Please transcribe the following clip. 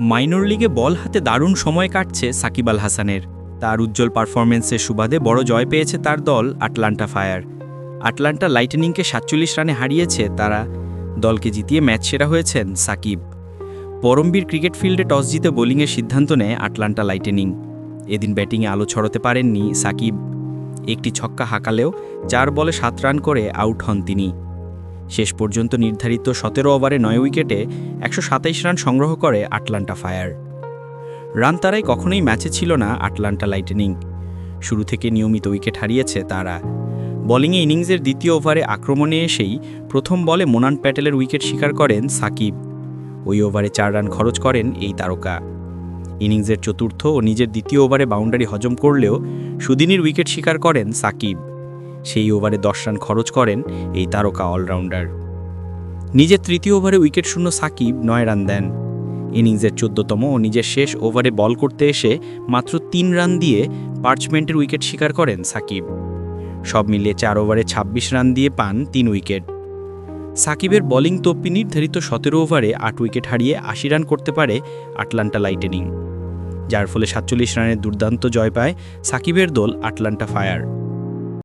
Minor লিগে বল হাতে দারুণ সময় কাটছে সাকিব আল হাসানের। তার উজ্জ্বল পারফরমেন্সের সুবাদে বড় জয় পেয়েছে তার দল আটলান্টা ফায়ার। আটলান্টা লাইটেনিংকে সাতচল্লিশ রানে হারিয়েছে তারা দলকে জিতিয়ে ম্যাচ সেরা হয়েছেন সাকিব। পরমবীর ক্রিকেট ফিল্ডে টস জিতে বোলিংয়ের সিদ্ধান্ত নেয় আটলান্টা লাইটেনিং। এদিন ব্যাটিংয়ে আলো ছড়াতে পারেননি সাকিব। একটি ছক্কা হাঁকালেও চার বলে সাত রান করে আউট হন তিনি। শেষ পর্যন্ত নির্ধারিত সতেরো ওভারে নয় উইকেটে একশো রান সংগ্রহ করে আটলান্টা ফায়ার। রান তারাই কখনোই ম্যাচে ছিল না আটলান্টা লাইটেনিং। শুরু থেকে নিয়মিত উইকেট হারিয়েছে তারা। বোলিংয়ে ইনিংসের দ্বিতীয় ওভারে আক্রমণে এসেই প্রথম বলে মোনান প্যাটেলের উইকেট শিকার করেন সাকিব। ওই ওভারে চার রান খরচ করেন এই তারকা। ইনিংসের চতুর্থ ও নিজের দ্বিতীয় ওভারে বাউন্ডারি হজম করলেও সুদিনীর উইকেট শিকার করেন সাকিব। সেই ওভারে দশ রান খরচ করেন এই তারকা অলরাউন্ডার। নিজের তৃতীয় ওভারে উইকেট শূন্য সাকিব নয় রান দেন। ইনিংসের চোদ্দতম ও নিজের শেষ ওভারে বল করতে এসে মাত্র তিন রান দিয়ে পার্চমেন্টের উইকেট শিকার করেন সাকিব। সব মিলিয়ে চার ওভারে ২৬ রান দিয়ে পান তিন উইকেট। সাকিবের বোলিং তপ্পি নির্ধারিত সতেরো ওভারে আট উইকেট হারিয়ে আশি রান করতে পারে আটলান্টা লাইটেনিং। যার ফলে সাতচল্লিশ রানের দুর্দান্ত জয় পায় সাকিবের দল আটলান্টা ফায়ার।